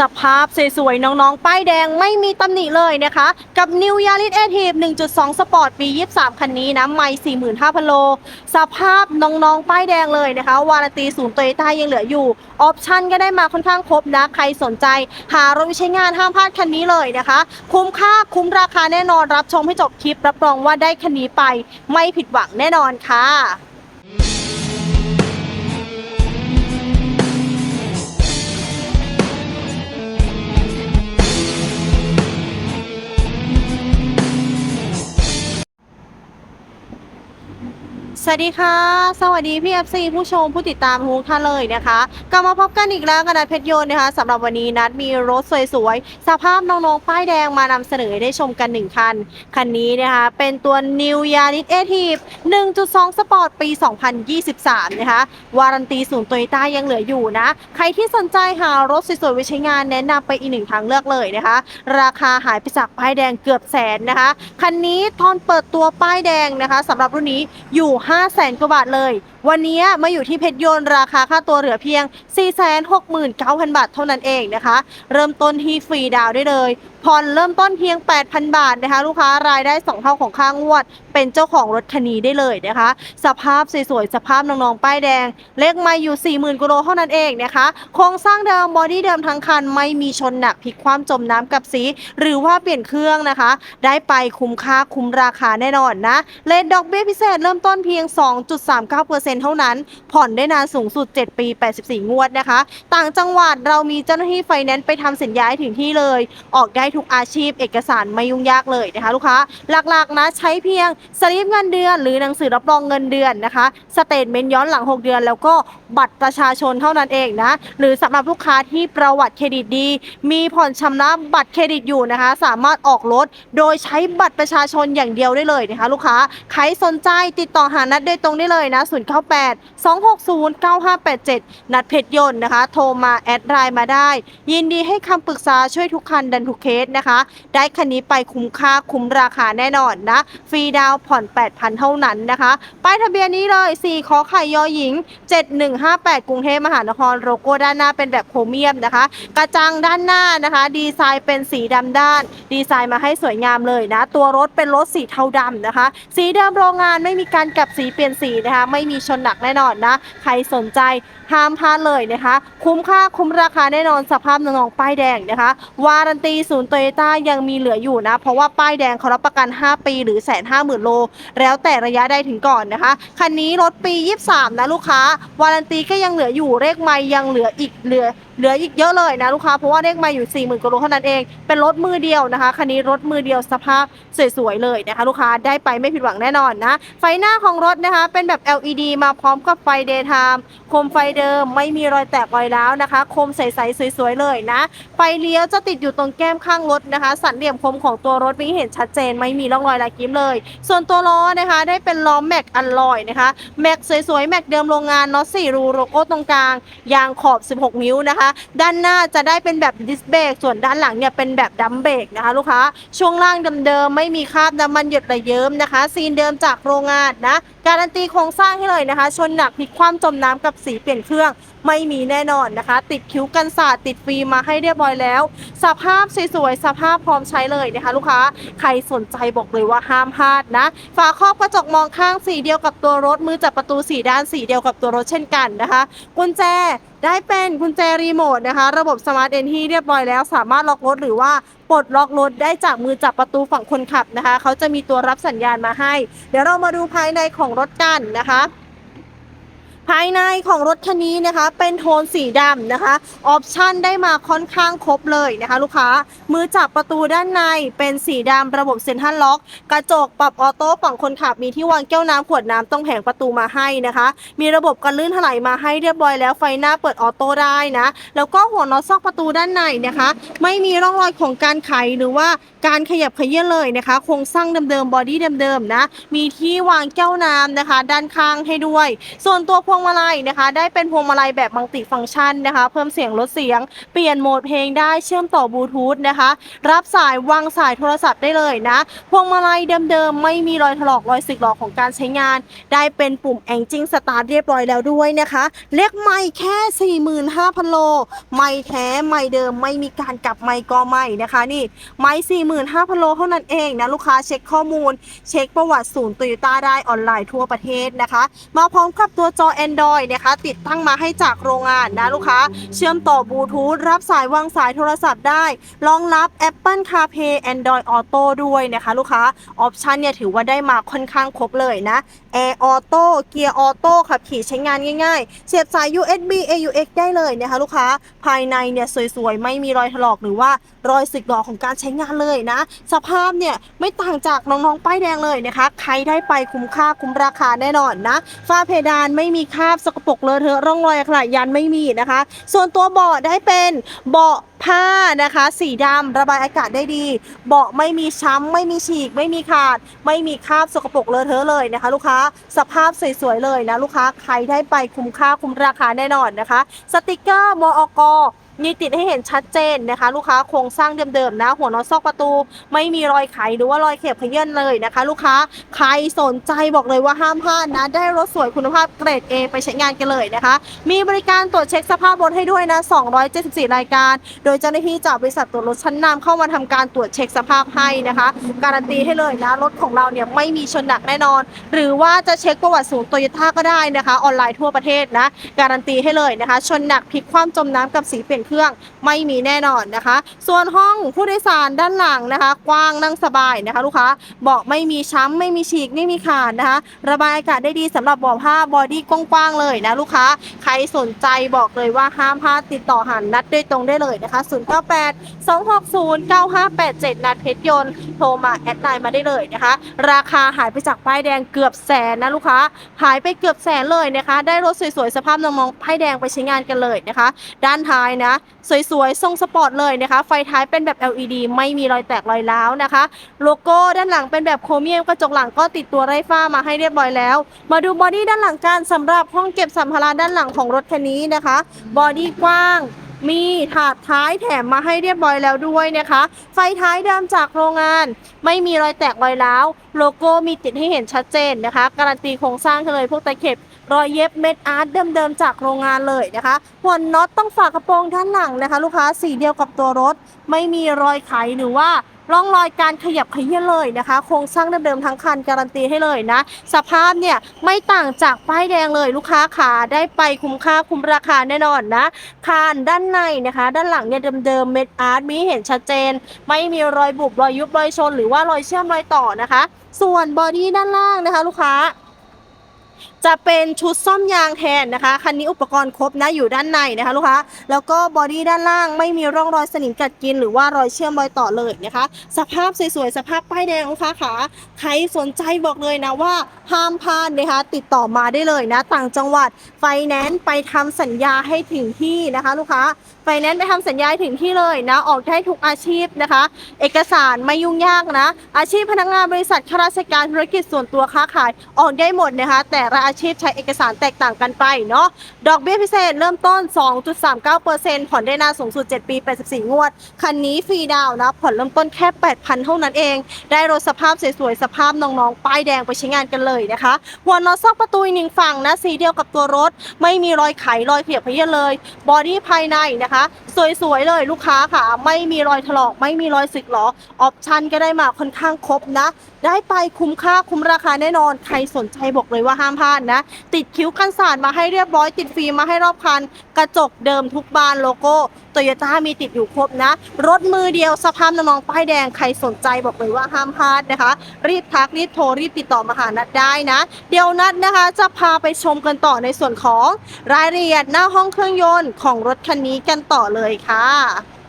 สภาพสวยๆ น้องๆ ป้ายแดงไม่มีตำหนิเลยนะคะ กับ New Yaris a t i v 1.2 Sport ปี 23 คันนี้นะ ไม่ 45,000 โล สภาพน้องๆ ป้ายแดงเลยนะคะ วารันตีศูนย์โตโยต้ายังเหลืออยู่ ออปชั่นก็ได้มาค่อนข้างครบนะ ใครสนใจ หารถไปใช้งานห้ามพลาดคันนี้เลยนะคะ คุ้มค่าคุ้มราคาแน่นอนรับชมให้จบคลิป รับรองว่าได้คันนี้ไป ไม่ผิดหวังแน่นอนค่ะ วัสดีค่ะ สวัสดีพี่ FC ผู้ชมผู้ติดตามทุกท่านเลยนะคะกลับมาพบกันอีกแล้วกับนัดเพชรโยนต์นะคะสำหรับวันนี้นัดมีรถสวยๆ สภาพน้องๆ ป้ายแดงมานำเสนอให้ได้ชมกัน 1 คัน คันนี้นะคะเป็นตัว New Yaris a t i v 1.2 Sport ปี 2023 นะคะ วารันตีศูนย์โตโยต้ายังเหลืออยู่นะ ใครที่สนใจหารถสวยๆไว้ใช้งานแนะนำไปอีกหนึ่งทางเลือกเลยนะคะ ราคาหายไปจากป้ายแดงเกือบแสนนะคะคันนี้ตอนเปิดตัวป้ายแดงนะคะสำหรับรุ่นนี้อยู่5 0 0แสนกว่าบาทเลยวันนี้มาอยู่ที่เพชรยนต์ราคาค่าตัวเหลือเพียง 469,000 บาทเท่านั้นเองนะคะ เริ่มต้นที่ฟรีดาวได้เลยผ่อนเริ่มต้นเพียง 8,000 บาทนะคะ ลูกค้ารายได้ 2 เท่าของค่างวด เป็นเจ้าของรถคันนี้ได้เลยนะคะ สภาพสวยๆ สภาพน้องๆ ป้ายแดง เลขไม่อยู่ 40,000กิโลเท่านั้นเองนะคะ โครงสร้างเดิมบอดี้เดิมทั้งคัน ไม่มีชนหนักพลิกความจมน้ำกับสี หรือว่าเปลี่ยนเครื่องนะคะ ได้ไปคุ้มค่าคุ้มราคาแน่นอนนะเลทดอกเบี้ยพิเศษเริ่มต้นเพียง 2.39%เท่านั้น ผ่อนได้นานสูงสุด 7 ปี 84 งวดนะคะ ต่างจังหวัดเรามีเจ้าหน้าที่ไฟแนนซ์ไปทำสัญญาให้ถึงที่เลย ออกได้ทุกอาชีพเอกสารไม่ยุ่งยากเลยนะคะ ลูกค้า หลักๆนะใช้เพียงสลิปเงินเดือน หรือหนังสือรับรองเงินเดือนนะคะสเตทเมนต์ย้อนหลัง 6 เดือน แล้วก็บัตรประชาชนเท่านั้นเองนะหรือสำหรับลูกค้าที่ประวัติเครดิตดี มีผ่อนชำระบัตรเครดิตอยู่นะคะ สามารถออกรถโดยใช้บัตรประชาชนอย่างเดียวได้เลยนะคะ ลูกค้าใครสนใจติดต่อหานัดโดยตรงได้เลยนะ098 260 9587 นัดเพชรยนต์นะคะ โทรมาแอดไลน์มาได้ ยินดีให้คำปรึกษาช่วยทุกคันดันทุกเคสนะคะ ได้คันนี้ไปคุ้มค่าคุ้มราคาแน่นอนนะ ฟรีดาวผ่อน 8,000 เท่านั้นนะคะป้ายทะเบียนนี้เลย 4 ขอไข่ยอหญิง 7158 กรุงเทพมหานครโลโก้ด้านหน้าเป็นแบบโครเมียมนะคะ กระจังด้านหน้านะคะ ดีไซน์เป็นสีดำด้าน ดีไซน์มาให้สวยงามเลยนะ ตัวรถเป็นรถสีเทาดำนะคะ สีเดิมโรงงานไม่มีการกลับสีเปลี่ยนสีนะคะ ไม่มีชนหนักแน่นอนนะ ใครสนใจห้ามพลาดเลยนะคะ คุ้มค่าคุ้มราคาแน่นอนสภาพน้องๆป้ายแดงนะคะ วารันตีศูนย์โตโยต้ายังมีเหลืออยู่นะ เพราะว่าป้ายแดงเขารับประกัน 5 ปีหรือแสนห้าหมื่นโล แล้วแต่ระยะได้ถึงก่อนนะคะ คันนี้รถปี 23 นะลูกค้า วารันตีก็ยังเหลืออยู่เลขไม่ยังเหลืออีกเหลือ เหลืออีกเยอะเลยนะลูกค้าเพราะว่าเลขมาอยู่4 0,000กว่าโลเท่านั้นเองเป็นรถมือเดียวนะคะคันนี้รถมือเดียวสภาพสวยๆเลยนะคะลูกค้าได้ไปไม่ผิดหวังแน่นอนนะ ไฟหน้าของรถนะคะ เป็นแบบ LED มาพร้อมกับไฟ daytime โคมไฟเดิมไม่มีรอยแตกรอยร้าวนะคะ โคมใสๆสวยๆเลยนะไฟเลี้ยวจะติดอยู่ตรงแก้มข้างรถนะคะ สันเหลี่ยมคมของตัวรถม่เห็นชัดเจนไม่มีร่องรอยลายกิ้มเลย ส่วนตัวล้อนะคะ ได้เป็นล้อแม็กอัลลอยนะคะแม็กสวยๆแม็กเดิมโรงงานน็อต4รูโลโก้ตรงกลางยางขอบ 16 นิ้วนะคะด้านหน้าจะได้เป็นแบบดิสเบรกส่วนด้านหลังเนี่ยเป็นแบบดัมเบรกนะคะลูกค้า ช่วงล่างเดิมๆไม่มีคราบน้ำมันหยดระเยิ้มนะคะ ซีนเดิมจากโรงงานนะ การันตีโครงสร้างให้เลยนะคะ ชนหนักพลิกคว่ำจมน้ำกับสีเปลี่ยนเครื่องไม่มีแน่นอนนะคะ ติดคิ้วกันสาดติดฟิล์มมาให้เรียบร้อยแล้ว สภาพสวยๆสภาพพร้อมใช้เลยนะคะ ลูกค้าใครสนใจบอกเลยว่าห้ามพลาดนะ ฝาครอบกระจกมองข้างสีเดียวกับตัวรถมือจับประตูสีด้านสีเดียวกับตัวรถเช่นกันนะคะ กุญแจได้เป็นกุญแจรีโมทนะคะ ระบบสมาร์ทเอนที่เรียบร้อยแล้ว สามารถล็อกรถหรือว่า ปลดล็อกรถได้จากมือจับประตูฝั่งคนขับนะคะ เขาจะมีตัวรับสัญญาณมาให้ เดี๋ยวเรามาดูภายในของรถกันนะคะ ภายในของรถคันนี้นะคะ เป็นโทนสีดำนะคะ ออปชันได้มาค่อนข้างครบเลยนะคะ ลูกค้า มือจับประตูด้านในเป็นสีดำระบบเซ็นทรัลล็อก กระจกปรับออโต้ฝั่งคนขับมีที่วางแก้วน้ำขวดน้ำต้องแผงประตูมาให้นะคะ มีระบบกันลื่นถลายมาให้เรียบร้อยแล้วไฟหน้าเปิดออโต้ได้นะ แล้วก็หัวน็อตซอกประตูด้านในนะคะ ไม่มีร่องรอยของการไขหรือว่าการขยับเขยื่อนเลยนะคะ โครงสร้างเดิมๆบอดี้เดิมๆนะ มีที่วางแก้วน้ำนะคะ ด้านข้างให้ด้วย ส่วนตัววงมาลัยนะคะ ได้เป็นพวงมาลัยแบบมัลติฟังก์ชันนะคะ เพิ่มเสียงลดเสียง เปลี่ยนโหมดเพลงได้เชื่อมต่อบลูทูธนะคะ รับสายวางสายโทรศัพท์ได้เลยนะ พวงมาลัยเดิมๆ ไม่มีรอยถลอกรอยสึกหรอกของการใช้งาน ได้เป็นปุ่ม Engine Start เรียบร้อยแล้วด้วยนะคะเลขไม่แค่ 45,000 โล ไม่แท้ไม่เดิมไม่มีการกลับไม่ก็ไม่นะคะนี่ไม่45,000 โลเท่านั้นเองนะลูกค้าเช็คข้อมูล เช็คประวัติศูนย์โตโยต้าได้ออนไลน์ทั่วประเทศนะคะ มาพร้อมกับตัวจอ Android นะคะ ติดตั้งมาให้จากโรงงานนะลูกค้า เชื่อมต่อบลูทูธรับสายวางสายโทรศัพท์ได้ รองรับ Apple CarPlay Android Auto ด้วยนะคะลูกค้า ออปชันเนี่ยถือว่าได้มาค่อนข้างครบเลยนะ Air Auto เกียร์ออโต้ขับขี่ใช้งานง่ายๆ เสียบสาย USB AUX ได้เลยนะคะลูกค้า ภายในเนี่ยสวยๆ ไม่มีรอยถลอกหรือว่ารอยสึกหรอของการใช้งานเลยนะ สภาพเนี่ยไม่ต่างจากน้องๆป้ายแดงเลยนะคะ ใครได้ไปคุ้มค่าคุ้มราคาแน่นอนนะ ฝ้าเพดานไม่มีคราบสกปรกเลอะเทอะร่องรอยขนาดยันไม่มีนะคะ ส่วนตัวเบาะได้เป็นเบาะผ้านะคะ สีดำระบายอากาศได้ดี เบาะไม่มีช้ำไม่มีฉีก ไม่มีขาด ไม่มีคราบสกปรกเลอะเทอะเลยนะคะ ลูกค้าสภาพสวยๆเลยนะลูกค้าใครได้ไปคุ้มค่าคุ้มราคาแน่นอนนะคะ สติกเกอร์มอก มีติดให้เห็นชัดเจนนะคะ ลูกค้าโครงสร้างเดิมๆนะ หัวน็อตซอกประตู ไม่มีรอยไขหรือว่ารอยเข็บขยื่นเลยนะคะ ลูกค้าใครสนใจบอกเลยว่าห้ามพลาดนะ ได้รถสวยคุณภาพเกรด A ไปใช้งานกันเลยนะคะ มีบริการตรวจเช็คสภาพรถให้ด้วยนะ 274 รายการ โดยเจ้าหน้าที่จากบริษัทตรวจรถชั้นนำเข้ามาทำการตรวจเช็คสภาพให้นะคะ การันตีให้เลยนะ รถของเราเนี่ยไม่มีชนหนักแน่นอน หรือว่าจะเช็คประวัติศูนย์โตโยต้าก็ได้นะคะ ออนไลน์ทั่วประเทศนะ การันตีให้เลยนะคะ ชนหนักพลิกคว่ำจมน้ำกับสีเปลี่ยนเครื่องไม่มีแน่นอนนะคะ ส่วนห้องผู้โดยสารด้านหลังนะคะ กว้างนั่งสบายนะคะ ลูกค้าเบาะไม่มีช้ำไม่มีฉีกไม่มีขาดนะคะ ระบายอากาศได้ดีสำหรับเบาะผ้าบอดี้กว้างๆเลยนะลูกค้าใครสนใจบอกเลยว่าห้ามพลาดติดต่อหันนัดโดยตรงได้เลยนะคะ098 260 9587 นัดเพชรยนต์โทรมาแอดไลน์มาได้เลยนะคะ ราคาหายไปจากป้ายแดงเกือบแสนนะลูกค้าหายไปเกือบแสนเลยนะคะ ได้รถสวยๆสภาพน้องๆป้ายแดงไปใช้งานกันเลยนะคะ ด้านท้ายนะสวยๆ ทรงสปอร์ตเลยนะคะ ไฟท้ายเป็นแบบ LED ไม่มีรอยแตกรอยร้าวนะคะ โลโก้ด้านหลังเป็นแบบโครเมียมกระจกหลังก็ติดตัวไร้ฝ้ามาให้เรียบร้อยแล้ว มาดูบอดี้ด้านหลังกันสำหรับห้องเก็บสัมภาระด้านหลังของรถคันนี้นะคะ บอดี้กว้างมีถาดท้ายแถมมาให้เรียบร้อยแล้วด้วยนะคะ ไฟท้ายเดิมจากโรงงาน ไม่มีรอยแตกรอยร้าว โลโก้มีติดให้เห็นชัดเจนนะคะ การันตีโครงสร้างกันเลยพวกตะเข็บ รอยเย็บเม็ดอาร์ตเดิมๆจากโรงงานเลยนะคะหัวน็อตต้องฝากระโปรงด้านหลังนะคะ ลูกค้าสีเดียวกับตัวรถ ไม่มีรอยไขหรือว่าร่องรอยการขยับขยื่นเลยนะคะ โครงสร้างเดิมๆทั้งคันการันตีให้เลยนะ สภาพเนี่ยไม่ต่างจากป้ายแดงเลยลูกค้าขาได้ไปคุ้มค่าคุ้มราคาแน่นอนนะคานด้านในนะคะ ด้านหลังเนี่ยเดิมๆเม็ดอาร์ตมีเห็นชัดเจน ไม่มีรอยบุบรอยยุบรอยชน หรือว่ารอยเชื่อมรอยต่อนะคะ ส่วนบอดี้ด้านล่างนะคะ ลูกค้า จะเป็นชุดซ่อมยางแทนนะคะ คันนี้อุปกรณ์ครบนะอยู่ด้านในนะคะลูกค้า แล้วก็บอดี้ด้านล่างไม่มีร่องรอยสนิมกัดกิน หรือว่ารอยเชื่อมรอยต่อเลยนะคะ สภาพสวยๆ สภาพป้ายแดงลูกค้าขาใครสนใจบอกเลยนะว่าห้ามพลาดนะคะ ติดต่อมาได้เลยนะ ต่างจังหวัดไฟแนนซ์ไปทำสัญญาให้ถึงที่นะคะ ลูกค้าไฟแนนซ์ไปทำสัญญาถึงที่เลยนะ ออกได้ทุกอาชีพนะคะ เอกสารไม่ยุ่งยากนะ อาชีพพนักงานบริษัทข้าราชการธุรกิจส่วนตัวค้าขายออกได้หมดนะคะ แต่ละอาชีพใช้เอกสารแตกต่างกันไปเนาะดอกเบี้ยพิเศษเริ่มต้น 2.39%ผ่อนได้นานสูงสุด 7 ปี 84 งวด คันนี้ฟรีดาวนะ ผ่อนเริ่มต้นแค่ 8,000 เท่านั้นเอง ได้รถสภาพสวยๆสภาพน้องๆ ป้ายแดงไปใช้งานกันเลยนะคะหัวนอซอกประตูอีกหนึ่งฝั่งนะสีเดียวกับตัวรถ ไม่มีรอยไขรอยเขียบเขยี้ยเลย บอดี้ภายในนะคะสวยๆเลยลูกค้าค่ะ ไม่มีรอยถลอก ไม่มีรอยสึกหรอออปชันก็ได้มาค่อนข้างครบนะ ได้ไปคุ้มค่าคุ้มราคาแน่นอน ใครสนใจบอกเลยว่าห้ามพลาดนะ ติดคิ้วกันสาดมาให้เรียบร้อย ติดฟิล์มมาให้รอบคัน กระจกเดิมทุกบานโลโก้โตโยต้ามีติดอยู่ครบนะ รถมือเดียวสภาพน้องๆป้ายแดงใครสนใจบอกเลยว่าห้ามพลาดนะคะ รีบทักรีบโทรรีบติดต่อมาหานัดได้นะ เดี๋ยวนัดนะคะ จะพาไปชมกันต่อในส่วนของรายละเอียดหน้าห้องเครื่องยนต์ของรถคันนี้กันต่อเลยค่ะ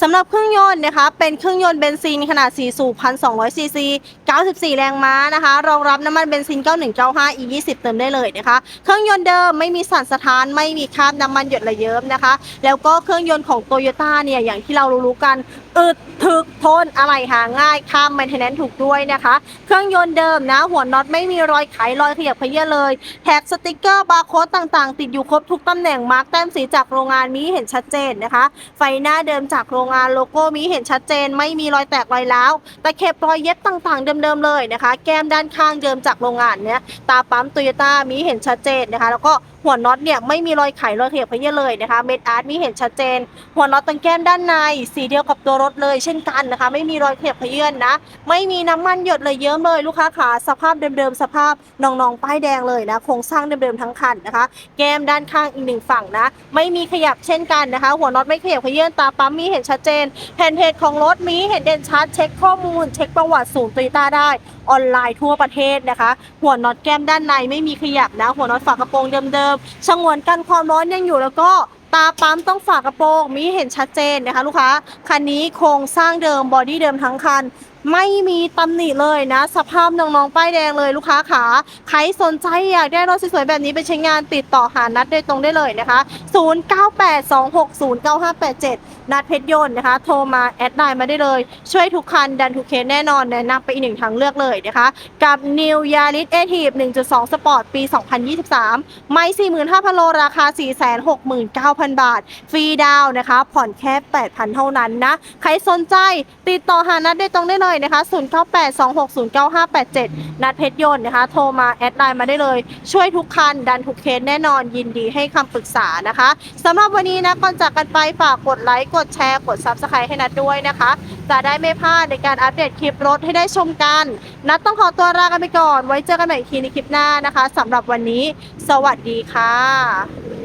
สำหรับเครื่องยนต์นะคะ เป็นเครื่องยนต์เบนซินขนาด 4 สูบ 1,200 ซีซี 94 แรงม้านะคะ รองรับน้ำมันเบนซิน 9195 E20 เติมได้เลยนะคะ เครื่องยนต์เดิมไม่มีสั่นสะท้าน ไม่มีคราบน้ำมันหยดระเยิ้มนะคะ แล้วก็เครื่องยนต์ของโตโยต้าเนี่ย อย่างที่เรารู้กัน อึดถึกทนอะไรหาง่ายข้าม m ม i เทนแนนถูกด้วยนะคะ เครื่องยนต์เดิมนะ หัวน็อตไม่มีรอยไขรอยขยับเขยื้อนเลย แท็กสติกเกอร์บาร์โค้ดต่างๆ ติดอยู่ครบทุกตำแหน่งมาร์กแต้มสีจากโรงงานมีเห็นชัดเจนนะคะ ไฟหน้าเดิมจากโรงงานโลโก้มีเห็นชัดเจนไม่มีรอยแตกรอยร้าวตะเข็บรอยเย็บต่างๆ เดิมๆเลยนะคะ แก้มด้านข้างเดิมจากโรงงานเนี้ยตาปั๊มโตโยต้ามีเห็นชัดเจนนะคะ แล้วก็ หัวน็อตเนี่ยไม่มีรอยไขรอยขยับเขยื้อนเลยนะคะเม็ดอาร์ตมีเห็นชัดเจน หัวน็อตตรงแก้มด้านใน สีเดียวกับตัวรถเลย เช่นกันนะคะ ไม่มีรอยขยับเขยื้อนนะ ไม่มีน้ำมันหยดเลยเยิ้มเลยลูกค้าขาสภาพเดิมๆสภาพน้องๆป้ายแดงเลยนะโครงสร้างเดิมๆทั้งคันนะคะ แก้มด้านข้างอีกหนึ่งฝั่งนะ ไม่มีขยับเช่นกันนะคะ หัวน็อตไม่ขยับเขยื้อนตาปั๊มมีเห็นชัดเจนแผ่นเพจของรถมีเห็นเด่นชัดเช็คข้อมูล เช็คประวัติศูนย์ตโยต้าได้ ออนไลน์ทั่วประเทศนะคะ หัวน็อตแก้มด้านในไม่มีขยับนะ หัวน็อตฝากระโปรงเดิมๆชงวนกันความร้อนยังอยู่แล้วก็ตาปั๊มต้องฝากระโปรงมีเห็นชัดเจนนะคะ ลูกค้า คันนี้โครงสร้างเดิมบอดี้เดิมทั้งคัน ไม่มีตำหนิเลยนะ สภาพน้องๆป้ายแดงเลยลูกค้าขาใครสนใจอยากได้รถสวยๆแบบนี้ไปใช้งานติดต่อหานัดโดยตรงได้เลยนะคะ 0982609587 นัดเพชรยนต์นะคะ โทรมาแอดไลน์มาได้เลย ช่วยทุกคันดันทุกเคสแน่นอนแนะนำไปอีกหนึ่งทางเลือกเลยนะคะ กับ New Yaris a t i v 1.2 Sport ปี 2023 ไม่ 45,000 โลราคา 469,000 บาท ฟรีดาวน์นะคะ ผ่อนแค่ 8,000 เท่านั้นนะ ใครสนใจติดต่อหานัดได้ตรงได้เลยนะคะ 0982609587 นัดเพชรยนต์นะคะ โทรมาแอดไลน์มาได้เลย ช่วยทุกคัน ดันทุกเคสแน่นอนยินดีให้คำปรึกษานะคะสำหรับวันนี้นะก่อนจากกันไปฝากกดไลค์กดแชร์กด Subscribe ให้นัดด้วยนะคะ จะได้ไม่พลาดในการอัปเดตคลิปรถให้ได้ชมกัน นัดต้องขอตัวลากันไปก่อน ไว้เจอกันใหม่อีกทีในคลิปหน้านะคะสำหรับวันนี้ สวัสดีค่ะ